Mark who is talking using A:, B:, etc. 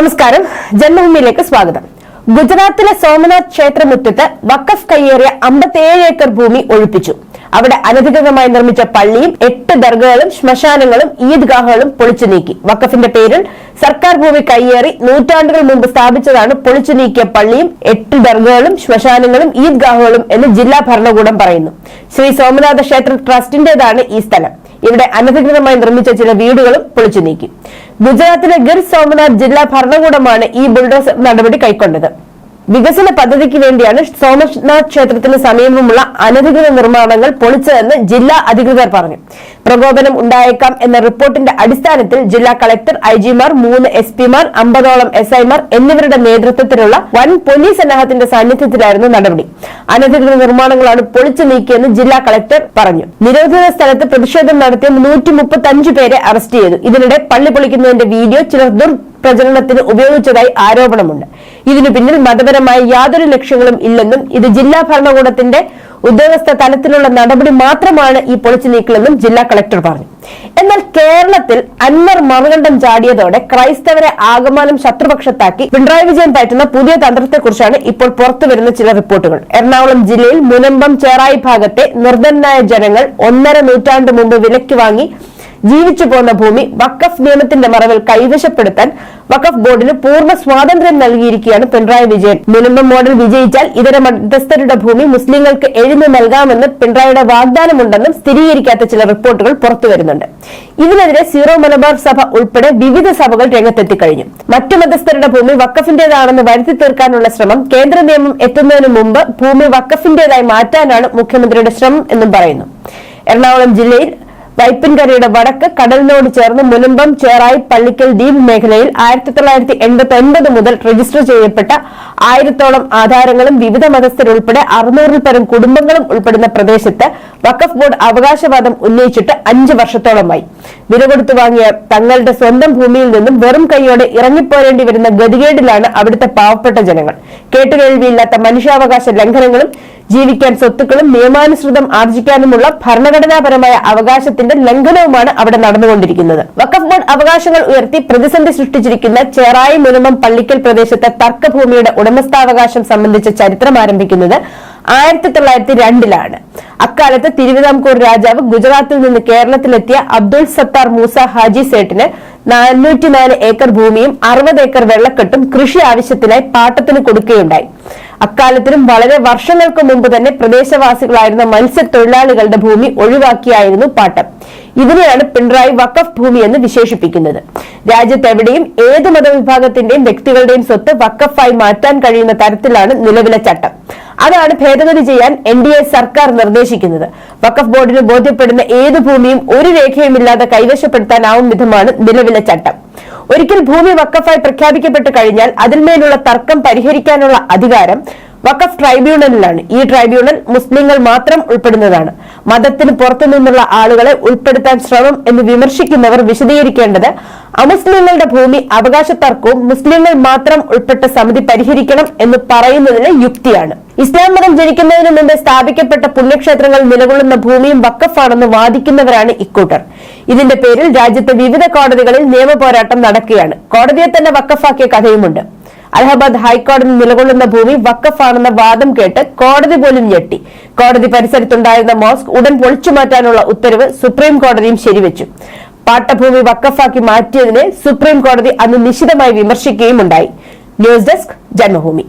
A: നമസ്കാരം. ജന്മഭൂമിയിലേക്ക് സ്വാഗതം. ഗുജറാത്തിലെ സോമനാഥ് ക്ഷേത്രമുറ്റത്ത് വക്കഫ് കയ്യേറിയ അമ്പത്തിയേഴ് ഏക്കർ ഭൂമി ഒഴിപ്പിച്ചു. അവിടെ അനധികൃതമായി നിർമ്മിച്ച പള്ളിയും എട്ട് ദർഗകളും ശ്മശാനങ്ങളും ഈദ്ഗാഹുകളും പൊളിച്ചു നീക്കി. വക്കഫിന്റെ പേരിൽ സർക്കാർ ഭൂമി കയ്യേറി നൂറ്റാണ്ടുകൾ മുമ്പ് സ്ഥാപിച്ചതാണ് പൊളിച്ചു നീക്കിയ പള്ളിയും എട്ട് ദർഗകളും ശ്മശാനങ്ങളും ഈദ്ഗാഹുകളും എന്ന് ജില്ലാ ഭരണകൂടം പറയുന്നു. ശ്രീ സോമനാഥ ക്ഷേത്ര ട്രസ്റ്റിന്റേതാണ് ഈ സ്ഥലം. ഇവിടെ അനധികൃതമായി നിർമ്മിച്ച ചില വീടുകളും പൊളിച്ചു നീക്കി. ഗുജറാത്തിലെ ഗിർ സോമനാഥ് ജില്ലാ ഭരണകൂടമാണ് ഈ ബുൾഡോസർ നടപടി കൈക്കൊണ്ടത്. വികസന പദ്ധതിക്ക് വേണ്ടിയാണ് സോമനാഥ് ക്ഷേത്രത്തിന് സമീപമുള്ള അനധികൃത നിർമ്മാണങ്ങൾ പൊളിച്ചതെന്ന് ജില്ലാ അധികൃതർ പറഞ്ഞു. പ്രകോപനം ഉണ്ടായേക്കാം എന്ന റിപ്പോർട്ടിന്റെ അടിസ്ഥാനത്തിൽ ജില്ലാ കളക്ടർ ഐ ജിമാർ മൂന്ന് എസ് പിമാർ അമ്പതോളം എസ് ഐമാർ എന്നിവരുടെ നേതൃത്വത്തിലുള്ള വൻ പോലീസ് സന്നാഹത്തിന്റെ സാന്നിധ്യത്തിലായിരുന്നു നടപടി. അനധികൃത നിർമ്മാണങ്ങളാണ് പൊളിച്ചു നീക്കിയെന്ന് ജില്ലാ കളക്ടർ പറഞ്ഞു. നിരോധിത സ്ഥലത്ത് പ്രതിഷേധം നടത്തിയ നൂറ്റി മുപ്പത്തി പേരെ അറസ്റ്റ് ചെയ്തു. ഇതിനിടെ പള്ളി പൊളിക്കുന്നതിന്റെ വീഡിയോ ചിലർ ദുർപ്രചരണത്തിന് ഉപയോഗിച്ചതായി ആരോപണമുണ്ട്. ഇതിനു പിന്നിൽ മതപരമായ യാതൊരു ലക്ഷ്യങ്ങളും ഇല്ലെന്നും ഇത് ജില്ലാ ഭരണകൂടത്തിന്റെ ഉദ്യോഗസ്ഥ തലത്തിലുള്ള നടപടി മാത്രമാണ് ഈ പൊളിച്ചു നീക്കലെന്നും ജില്ലാ കളക്ടർ പറഞ്ഞു. എന്നാൽ കേരളത്തിൽ അൻവർ മറുകണ്ഠം ചാടിയതോടെ ക്രൈസ്തവരെ ആകമാനം ശത്രുപക്ഷത്താക്കി പിണറായി വിജയൻ പറ്റുന്ന പുതിയ തന്ത്രത്തെക്കുറിച്ചാണ് ഇപ്പോൾ പുറത്തുവരുന്ന ചില റിപ്പോർട്ടുകൾ. എറണാകുളം ജില്ലയിൽ മുനമ്പം ചേറായി ഭാഗത്തെ നിർധനായ ജനങ്ങൾ ഒന്നര നൂറ്റാണ്ട് മുമ്പ് വിലയ്ക്ക് വാങ്ങി ജീവിച്ചു പോന്ന ഭൂമി വക്കഫ് നിയമത്തിന്റെ മറവിൽ കൈവശപ്പെടുത്താൻ വഖഫ് ബോർഡിന് പൂർണ സ്വാതന്ത്ര്യം നൽകിയിരിക്കുകയാണ് പിണറായി വിജയൻ. മിനിമം മോഡൽ വിജയിച്ചാൽ ഇതര മധ്യസ്ഥരുടെ ഭൂമി മുസ്ലിങ്ങൾക്ക് എഴുതി നൽകാമെന്ന് പിണറായിയുടെ വാഗ്ദാനമുണ്ടെന്നും സ്ഥിരീകരിക്കാത്ത ചില റിപ്പോർട്ടുകൾ പുറത്തുവരുന്നുണ്ട് ഇതിനെതിരെ സീറോ മലബാർ സഭ ഉൾപ്പെടെ വിവിധ സഭകൾ രംഗത്തെത്തി കഴിഞ്ഞു മറ്റു മതസ്ഥരുടെ ഭൂമി വക്കഫിന്റേതാണെന്ന് വരുത്തി തീർക്കാനുള്ള ശ്രമം കേന്ദ്ര നിയമം എത്തുന്നതിന് മുമ്പ് ഭൂമി വക്കഫിന്റേതായി മാറ്റാനാണ് മുഖ്യമന്ത്രിയുടെ ശ്രമം എന്നും പറയുന്നു. എറണാകുളം ജില്ലയിൽ വൈപ്പിൻകരയുടെ വടക്ക് കടലിനോട് ചേർന്ന് മുനമ്പം ചേറായി പള്ളിക്കൽ ദ്വീപ് മേഖലയിൽ ആയിരത്തി തൊള്ളായിരത്തി എൺപത്തി ഒൻപത് മുതൽ രജിസ്റ്റർ ചെയ്യപ്പെട്ട ആയിരത്തോളം ആധാരങ്ങളും വിവിധ മതസ്ഥരുൾപ്പെടെ അറുന്നൂറിൽ പരം കുടുംബങ്ങളും ഉൾപ്പെടുന്ന പ്രദേശത്ത് വഖഫ് ബോർഡ് അവകാശവാദം ഉന്നയിച്ചിട്ട് അഞ്ച് വർഷത്തോളമായി. വില കൊടുത്തു വാങ്ങിയ തങ്ങളുടെ സ്വന്തം ഭൂമിയിൽ നിന്നും വെറും കൈയോടെ ഇറങ്ങിപ്പോരേണ്ടി വരുന്ന ഗതികേടിലാണ് അവിടുത്തെ പാവപ്പെട്ട ജനങ്ങൾ. കേട്ടുകേൾവിയില്ലാത്ത മനുഷ്യാവകാശ ലംഘനങ്ങളും ജീവിക്കാൻ സ്വത്തുക്കളും നിയമാനുസൃതം ആർജിക്കാനുമുള്ള ഭരണഘടനാപരമായ അവകാശത്തിന്റെ ലംഘനവുമാണ് അവിടെ നടന്നുകൊണ്ടിരിക്കുന്നത്. വഖഫ് ബോർഡ് അവകാശങ്ങൾ ഉയർത്തി പ്രതിസന്ധി സൃഷ്ടിച്ചിരിക്കുന്ന ചെറായി മുനമം പള്ളിക്കൽ പ്രദേശത്തെ തർക്കഭൂമിയുടെ ഉടമസ്ഥാവകാശം സംബന്ധിച്ച ചരിത്രം ആരംഭിക്കുന്നത് ആയിരത്തി തൊള്ളായിരത്തി രണ്ടിലാണ് അക്കാലത്ത് തിരുവിതാംകൂർ രാജാവ് ഗുജറാത്തിൽ നിന്ന് കേരളത്തിലെത്തിയ അബ്ദുൾ സത്താർ മൂസ ഹാജി സേട്ടിന് നാനൂറ്റിനാല് ഏക്കർ ഭൂമിയും അറുപത് ഏക്കർ വെള്ളക്കെട്ടും കൃഷി ആവശ്യത്തിനായി പാട്ടത്തിന് കൊടുക്കുകയുണ്ടായി. അക്കാലത്തിനും വളരെ വർഷങ്ങൾക്ക് മുമ്പ് തന്നെ പ്രദേശവാസികളായിരുന്ന മത്സ്യത്തൊഴിലാളികളുടെ ഭൂമി ഒഴിവാക്കിയായിരുന്നു പാട്ടം. ഇതിനെയാണ് പിണറായി വഖഫ് ഭൂമി എന്ന് വിശേഷിപ്പിക്കുന്നത്. രാജ്യത്തെവിടെയും ഏത് മതവിഭാഗത്തിന്റെയും വ്യക്തികളുടെയും സ്വത്ത് വഖഫായി മാറ്റാൻ കഴിയുന്ന തരത്തിലാണ് നിലവിലെ ചട്ടം. അതാണ് ഭേദഗതി ചെയ്യാൻ എൻ ഡി എ സർക്കാർ നിർദ്ദേശിക്കുന്നത്. വഖഫ് ബോർഡിന് ബോധ്യപ്പെടുന്ന ഏത് ഭൂമിയും ഒരു രേഖയുമില്ലാതെ കൈവശപ്പെടുത്താനാവും വിധമാണ് നിലവിലെ ചട്ടം. ഒരിക്കൽ ഭൂമി വക്കഫായി പ്രഖ്യാപിക്കപ്പെട്ട് കഴിഞ്ഞാൽ അതിന്മേലുള്ള തർക്കം പരിഹരിക്കാനുള്ള അധികാരം വക്കഫ് ട്രൈബ്യൂണലിലാണ്. ഈ ട്രൈബ്യൂണൽ മുസ്ലിങ്ങൾ മാത്രം ഉൾപ്പെടുന്നതാണ്. മതത്തിന് പുറത്തു നിന്നുള്ള ആളുകളെ ഉൾപ്പെടുത്താൻ ശ്രമം എന്ന് വിമർശിക്കുന്നവർ വിശദീകരിക്കേണ്ടത് അമുസ്ലിങ്ങളുടെ ഭൂമി അവകാശ തർക്കവും മുസ്ലിങ്ങൾ മാത്രം ഉൾപ്പെട്ട സമിതി പരിഹരിക്കണം എന്ന് പറയുന്നതിന് യുക്തിയാണ്. ഇസ്ലാം മതം ജനിക്കുന്നതിന് മുമ്പ് സ്ഥാപിക്കപ്പെട്ട പുണ്യക്ഷേത്രങ്ങൾ നിലകൊള്ളുന്ന ഭൂമിയും വക്കഫാണെന്ന് വാദിക്കുന്നവരാണ് ഇക്കൂട്ടർ. ഇതിന്റെ പേരിൽ രാജ്യത്തെ വിവിധ കോടതികളിൽ നിയമ പോരാട്ടം നടക്കുകയാണ്. കോടതിയെ തന്നെ വക്കഫാക്കിയ കഥയുമുണ്ട്. അലഹബാദ് ഹൈക്കോടതി നിലകൊള്ളുന്ന ഭൂമി വക്കഫാണെന്ന വാദം കേട്ട് കോടതി പോലും ഞെട്ടി. കോടതി പരിസരത്തുണ്ടായിരുന്ന മോസ്ക് ഉടൻ പൊളിച്ചുമാറ്റാനുള്ള ഉത്തരവ് സുപ്രീം കോടതിയും ശരിവെച്ചു. പാട്ടഭൂമി വക്കഫാക്കി മാറ്റിയതിനെ സുപ്രീം കോടതി അന്ന് നിശിതമായി വിമർശിക്കുകയും ഉണ്ടായി ന്യൂസ് ഡെസ്ക് ജന്മഭൂമി.